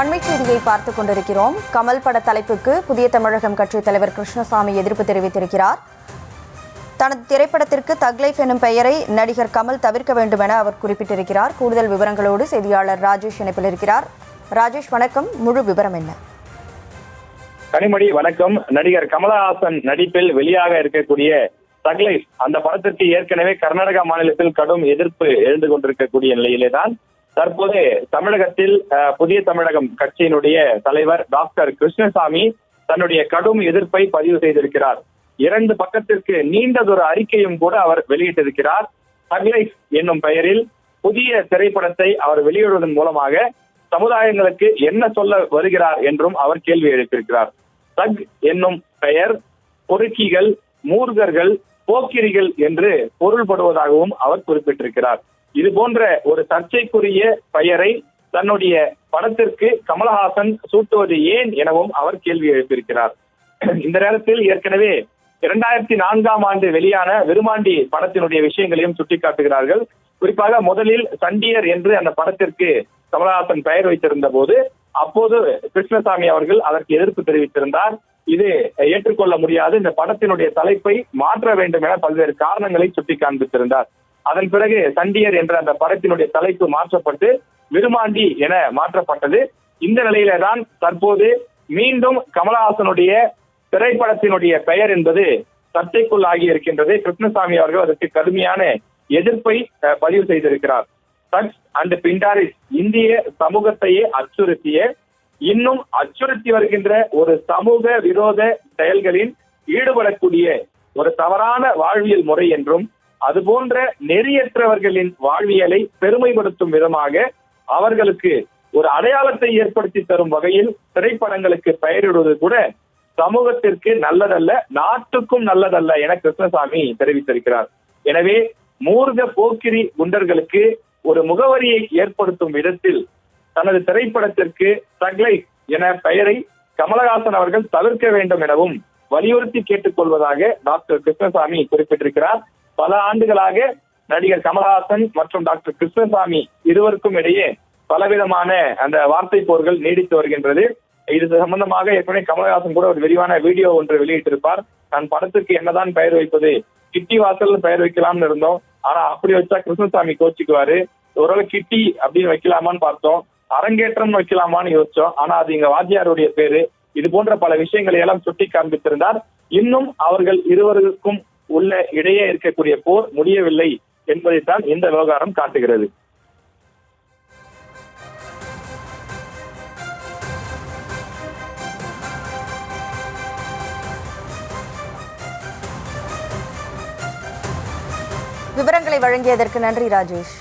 அண்மை செய்தியை பார்த்துக் கொண்டிருக்கிறோம். கமல் பட தலைப்புக்கு புதிய தமிழகம் கட்சித் தலைவர் கிருஷ்ணசாமி எதிர்ப்பு தெரிவித்திருக்கிறார். தனது திரைப்படத்திற்கு தக்லைஃப் எனும் பெயரை நடிகர் கமல் தவிர்க்க வேண்டும் என அவர் குறிப்பிட்டிருக்கிறார். கூடுதல் விவரங்களோடு செய்தியாளர் ராஜேஷ் இணைப்பில் இருக்கிறார். ராஜேஷ் வணக்கம். முழு விவரம் என்ன? கனிமொழி வணக்கம். நடிகர் கமலஹாசன் நடிப்பில் வெளியாக இருக்கக்கூடிய தக்லைஃப் அந்த படத்திற்கு ஏற்கனவே கர்நாடகா மாநிலத்தில் கடும் எதிர்ப்பு எழுந்து கொண்டிருக்கக்கூடிய நிலையிலே தான் தற்போது தமிழகத்தில் புதிய தமிழகம் கட்சியினுடைய தலைவர் டாக்டர் கிருஷ்ணசாமி தன்னுடைய கடும் எதிர்ப்பை பதிவு செய்திருக்கிறார். இரண்டு பக்கத்திற்கு நீண்டதொரு அறிக்கையும் கூட அவர் வெளியிட்டிருக்கிறார். தக்லைஃப் என்னும் பெயரில் புதிய திரைப்படத்தை அவர் வெளியிடுவதன் மூலமாக சமுதாயங்களுக்கு என்ன சொல்ல வருகிறார் என்றும் அவர் கேள்வி எழுப்பியிருக்கிறார். தக் என்னும் பெயர் பொறுக்கிகள் மூர்கர்கள் போக்கிரிகள் என்று பொருள்படுவதாகவும் அவர் குறிப்பிட்டிருக்கிறார். இது போன்ற ஒரு சர்ச்சைக்குரிய பெயரை தன்னுடைய படத்திற்கு கமலஹாசன் சூட்டுவது ஏன் எனவும் அவர் கேள்வி எழுப்பியிருக்கிறார். இந்த நேரத்தில் ஏற்கனவே இரண்டாயிரத்தி நான்காம் ஆண்டு வெளியான விருமாண்டி படத்தினுடைய விஷயங்களையும் சுட்டிக்காட்டுகிறார்கள். குறிப்பாக முதலில் சண்டியர் என்று அந்த படத்திற்கு கமலஹாசன் பெயர் வைத்திருந்த போது அப்போது கிருஷ்ணசாமி அவர்கள் அதற்கு எதிர்ப்பு தெரிவித்திருந்தார். இது ஏற்றுக்கொள்ள முடியாது. இந்த படத்தினுடைய தலைப்பை மாற்ற வேண்டும் என பல்வேறு காரணங்களை சுட்டி காண்பித்திருந்தார் அதன் பிறகு சண்டியர் என்ற அந்த படத்தினுடைய தலைப்பு மாற்றப்பட்டு விருமாண்டி என மாற்றப்பட்டது. இந்த நிலையில தான் தற்போது மீண்டும் கமலஹாசனுடைய திரைப்படத்தினுடைய பெயர் என்பது சர்ச்சைக்குள்ளாகி இருக்கின்றது கிருஷ்ணசாமி அவர்கள் அதற்கு கடுமையான எதிர்ப்பை அஹ், பதிவு செய்திருக்கிறார். சச் அண்ட் பிண்டாரிஸ் இந்திய சமூகத்தையே அச்சுறுத்திய இன்னும் அச்சுறுத்தி வருகின்ற ஒரு சமூக விரோத செயல்களில் ஈடுபடக்கூடிய ஒரு தவறான வாழ்வியல் முறை என்றும் அது போன்ற நெறியற்றவர்களின் வாழ்வியலை பெருமைப்படுத்தும் விதமாக அவர்களுக்கு ஒரு அடையாளத்தை ஏற்படுத்தி தரும் வகையில் திரைப்படங்களுக்கு பெயரிடுவது கூட சமூகத்திற்கு நல்லதல்ல நாட்டுக்கும் நல்லதல்ல என கிருஷ்ணசாமி தெரிவித்திருக்கிறார். எனவே மூர்க போக்கிரி குண்டர்களுக்கு ஒரு முகவரியை ஏற்படுத்தும் விதத்தில் தனது திரைப்படத்திற்கு தக்லை என பெயரை கமலஹாசன் அவர்கள் தவிர்க்க வேண்டும் எனவும் வலியுறுத்தி கேட்டுக்கொள்வதாக டாக்டர் கிருஷ்ணசாமி குறிப்பிட்டிருக்கிறார். பல ஆண்டுகளாக நடிகர் கமல்ஹாசன் மற்றும் டாக்டர் கிருஷ்ணசாமி இருவருக்கும் இடையே பலவிதமான அந்த வார்த்தை போர்கள் நீடித்து வருகின்றது. இது சம்பந்தமாக ஏற்கனவே கமலஹாசன் கூட ஒரு விரிவான வீடியோ ஒன்று வெளியிட்டிருப்பார். நான் படத்துக்கு என்னதான் பெயர் வைப்பது கிட்டி வாசல் பெயர் வைக்கலாம்னு இருந்தோம். ஆனா அப்படி வச்சா கிருஷ்ணசாமி கோச்சிக்குவாரு. ஒருவேளை கிட்டி அப்படின்னு வைக்கலாமான்னு பார்த்தோம். அரங்கேற்றம் வைக்கலாமான்னு யோசிச்சோம். ஆனா அது எங்க வாத்தியாருடைய பேரு. இது போன்ற பல விஷயங்களை எல்லாம் சுட்டி காண்பித்திருந்தார் இன்னும் அவர்கள் இருவருக்கும் உள்ள இடையே இருக்கக்கூடிய போர் முடியவில்லை என்பதைத்தான் இந்த விவகாரம் காட்டுகிறது. விவரங்களை வழங்கியதற்கு நன்றி ராஜேஷ்.